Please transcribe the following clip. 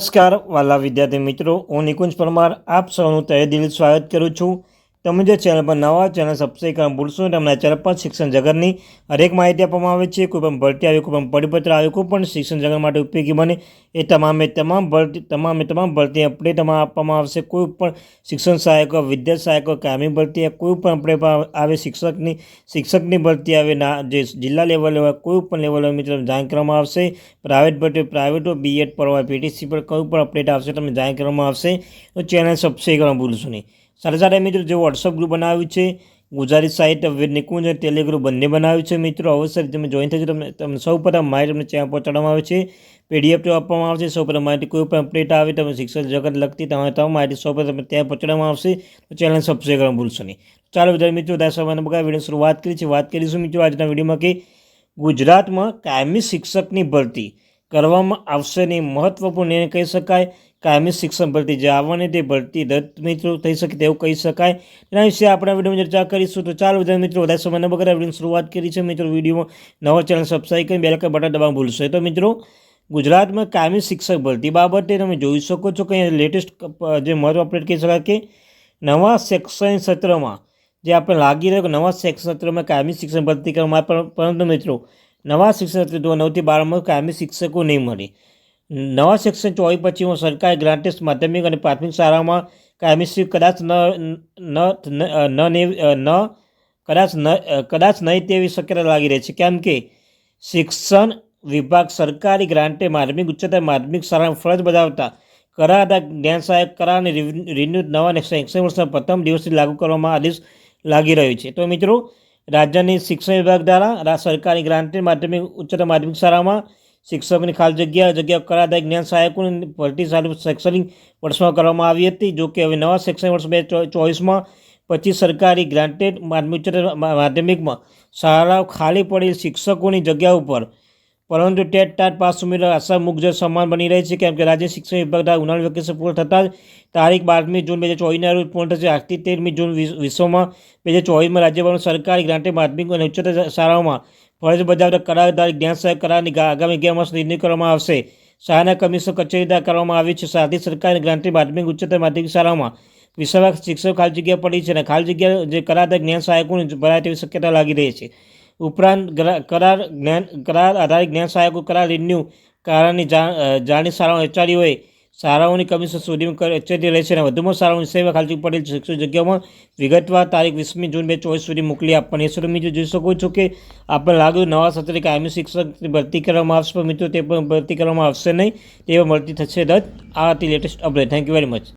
નમસ્કાર વાલા વિદ્યાર્થી મિત્રો હું નિકુંજ પરમાર આપ સૌનું તહે દિલ સ્વાગત કરું છું. તમે જે ચેનલ પર નવા ચેનલ સબસ્ક્રાઈબ કરવા ભૂલશો તમને ચેનલ પર શિક્ષણ જગતની હરેક માહિતી આપવામાં આવે છે. કોઈ પણ ભરતી આવી કોઈ પણ પરિપત્ર આવ્યો, કોઈ પણ શિક્ષણ જગત માટે ઉપયોગી બને, એ તમામે તમામ ભરતી, તમામે તમામ ભરતી અપડેટ આપવામાં આવશે. કોઈ પણ શિક્ષણ સહાયકો વિદ્યા સહાયકો કામી ભરતી કોઈ પણ અપડેટ આવે, શિક્ષકની શિક્ષકની ભરતી આવે, ના, જે જિલ્લા લેવલે હોય, કોઈ પણ લેવલે મિત્રો, જાણ કરવામાં આવશે. પ્રાઇવેટ ભરતી પ્રાઇવેટ બીએડ પર હોય પીટીસી પર કોઈ પણ અપડેટ આવશે, તમને જાણ કરવામાં આવશે. તો ચેનલ સબસ્ક્રાઈબ કરવા ભૂલશો નહીં. એ મિત્રો જે વોટ્સઅપ ગ્રુપ બનાવ્યું છે, ગુજરાતી સાહિત્ય નિકુંજ અને ટેલિગ્રુપ બંને બનાવ્યું છે મિત્રો. અવશ્ય તમે જોઈન થજો. તમને તમને સૌ પ્રથમ માહિતી તમને ચેનલ પહોંચાડવામાં આવે છે. પીડીએફ તો આપવામાં આવશે. સૌ પ્રથમ માહિતી કોઈ પણ અપડેટ આવે, તમે શિક્ષણ જગત લગતી તમારે તમામ માહિતી સૌ પ્રથમ ત્યાં પહોંચાડવામાં આવશે. તો ચેનલ સબસ્ક્રાઈબ કરવાનું ભૂલશો નહીં. ચાલો વિદ્યાર્થી મિત્રો દસ સમયના બગા વીડિયો શરૂઆત કરી છે વાત કરીશું મિત્રો આજના વિડીયોમાં કે ગુજરાતમાં કાયમી શિક્ષકની ભરતી. કરવામાં આવશે નહીં. મહત્વપૂર્ણ એને કહી શકાય કાયમી શિક્ષણ ભરતી જે આવવાની તે ભરતી રદ મિત્રો થઈ શકે તેવું કહી શકાય. એના વિશે આપણે વિડીયોમાં ચર્ચા કરીશું. તો ચાલો બધા મિત્રો, વધારે સમય ન બગડે વિડીયોની શરૂઆત કરી છે મિત્રો, વિડીયોમાં નવો ચેનલ સબસ્ક્રાઈબ કરી બેલ બટન દબાવવાનું ભૂલશો તો મિત્રો, ગુજરાતમાં કાયમી શિક્ષક ભરતી બાબતે તમે જોઈ શકો છો કે લેટેસ્ટ જે મહત્વ અપડેટ કહી શકાય કે નવા શૈક્ષણિક સત્રમાં જે આપણે લાગી રહ્યો કે નવા શૈક્ષણિક સત્રમાં કાયમી શિક્ષણ ભરતી કરવામાં પરંતુ મિત્રો નવા શિક્ષણ સત્ર નવથી બારમાં કાયમી શિક્ષકો નહીં મળે. નવા શિક્ષણ ચોવીસ હું સરકારે ગ્રાન્ટેડ માધ્યમિક અને પ્રાથમિક શાળામાં કાયમી કદાચ ન ન ન કદાચ ન, કદાચ નહીં તેવી શક્યતા લાગી રહી છે. કેમ કે શિક્ષણ વિભાગ સરકારી ગ્રાન્ટે માધ્યમિક, ઉચ્ચતર માધ્યમિક શાળામાં ફરજ બજાવતા કરાતા જ્ઞાન સહાયક કરા અને રિન્યુ નવા શૈક્ષણિક વર્ષના પ્રથમ દિવસથી લાગુ કરવામાં આદેશ લાગી રહ્યો છે. તો મિત્રો રાજ્યની શિક્ષણ વિભાગ દ્વારા સરકારી ગ્રાન્ટેડ માધ્યમિક, ઉચ્ચતર માધ્યમિક શાળામાં શિક્ષકોની ખાલી જગ્યા જગ્યા કરાતા જ્ઞાન સહાયકોની ભરતી સારું શૈક્ષણિક વર્ષમાં કરવામાં આવી હતી. જો કે હવે નવા શૈક્ષણિક વર્ષ બે ચોવીસમાં પચીસ સરકારી ગ્રાન્ટેડ માધ્યમિક માધ્યમિકમાં શાળાઓ ખાલી પડેલી શિક્ષકોની જગ્યા ઉપર પરંતુ ટેટ ટાટ પાસ ઉમેરો આશા મુજબ સમાન બની રહી છે, કેમ કે રાજ્ય શિક્ષણ વિભાગ દ્વારા ઉનાળુ વેકેશન પૂર્ણ થતાં જ તારીખ બારમી જૂન બે હજાર ચોવીસના રોજ પૂર્ણ થશે. આજથી તેરમી જૂન વિશ્વમાં બે હજાર ચોવીસમાં રાજ્યભરમાં સરકારી ગ્રાન્ટે માધ્યમિક અને ઉચ્ચતર શાળાઓમાં ફરજ બજાવતા કરારદાર જ્ઞાન સહાય કરારની આગામી અગિયાર વર્ષ નિર્ણય કરવામાં આવશે. શાળાના કમિશનર કચેરી દ્વારા કરવામાં આવી છે. સાથે સરકારી ગ્રાન્ટે માધ્યમિક, ઉચ્ચતર માધ્યમિક શાળાઓમાં વિશ્વમાં શિક્ષકો ખાલી જગ્યા પડી છે અને ખાલી જગ્યા જે કરારદાર જ્ઞાન સહાયકોની ભરાય તેવી શક્યતા લાગી રહી છે. ઉપરાંત કરાર જ્ઞાન, કરાર આધારિત જ્ઞાન સહાયકો કરાર રિન્યુ કારણની જાણી શાળાઓ એચઆરડીઓએ શાળાઓની કમિશન સુધી એચઆરડી રહેશે અને વધુમાં શાળાઓની સેવા ખાલી પડેલ શિક્ષણ જગ્યાઓમાં વિગતવાર તારીખ વીસમી જૂન બે ચોવીસ સુધી મોકલી આપવાની છે. મિત્રો જોઈ શકો છો કે આપણે લાગ્યું નવા સત્રે કાયમી શિક્ષકની ભરતી કરવામાં આવશે મિત્રો તે પણ ભરતી કરવામાં આવશે નહીં તે મળતી થશે રદ આ હતી latest update thank you very much